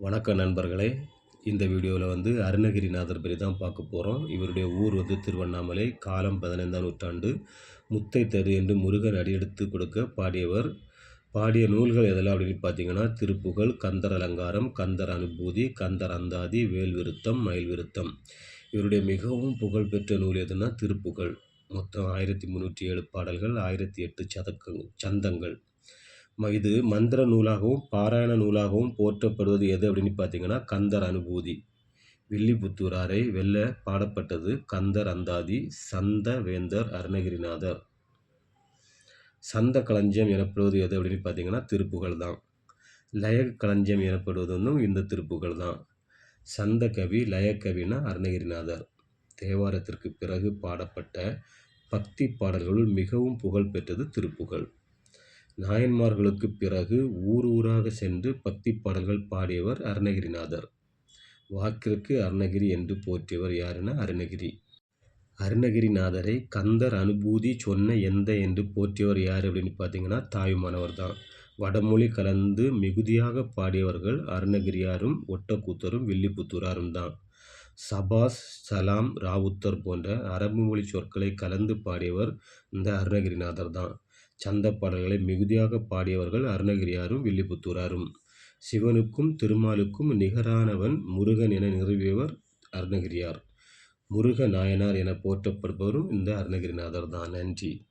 வணக்கம் நண்பர்களே. இந்த வீடியோவில் வந்து அருணகிரிநாதர் பற்றி தான் பார்க்க போகிறோம் இவருடைய ஊர் வந்து திருவண்ணாமலை. காலம் பதினைந்தாம் நூற்றாண்டு. முத்தை தரு என்று முருகன் அடியெடுத்து கொடுக்க பாடியவர். பாடிய நூல்கள் எதெல்லாம் அப்படின்னு பார்த்தீங்கன்னா திருப்புகழ் கந்தர் அலங்காரம் கந்தர் அனுபூதி கந்தர் அந்தாதி வேல் விருத்தம் மயில் விருத்தம். இவருடைய மிகவும் புகழ்பெற்ற நூல் எதுனா திருப்புகழ். மொத்தம் ஆயிரத்தி முந்நூற்றி ஏழு பாடல்கள் ஆயிரத்தி எட்டு சதக்க சந்தங்கள். இது மந்திர நூலாகவும் பாராயண நூலாகவும் போற்றப்படுவது எது அப்படின்னு பார்த்தீங்கன்னா கந்தர் அனுபூதி. வில்லிபுத்தூராரை வெல்ல பாடப்பட்டது கந்தர் அந்தாதி சந்த வேந்தர் அருணகிரிநாதர். சந்த களஞ்சியம் எனப்படுவது எது அப்படின்னு பார்த்தீங்கன்னா திருப்புகள் தான். லய களஞ்சியம் எனப்படுவது இந்த திருப்புகள் தான். சந்த கவி லயக்கவினா அருணகிரிநாதர். தேவாரத்திற்கு பிறகு பாடப்பட்ட பக்தி பாடல்களுள் மிகவும் புகழ் பெற்றது நாயன்மார்களுக்குப் நாயன்மார்களுக்கு பிறகு ஊர் ஊராக சென்று பக்தி பாடல்கள் பாடியவர் அருணகிரிநாதர். வாக்கிற்கு அருணகிரி என்று போற்றியவர் யாருன்னா அருணகிரி. அருணகிரிநாதரை கந்தர் அனுபூதி சொன்ன எந்த என்று போற்றியவர் யார் அப்படின்னு பார்த்தீங்கன்னா தாயுமானவர் தான். வடமொழி கலந்து மிகுதியாக பாடியவர்கள் அருணகிரியாரும் ஒட்டக்கூத்தரும் வில்லிபுத்தூராரும் தான். சபாஸ் சலாம் ராவுத்தர் போன்ற அரபு மொழி சொற்களை கலந்து பாடியவர் இந்த அருணகிரிநாதர் தான். சந்த பாடல்களை மிகுதியாக பாடியவர்கள் அருணகிரியாரும் வில்லிபுத்தூராரும். சிவனுக்கும் திருமாலுக்கும் நிகரானவன் முருகன் என நிறுவியவர் அருணகிரியார். முருக நாயனார் என போற்றப்படுபவரும் இந்த அருணகிரிநாதர் தான். நன்றி.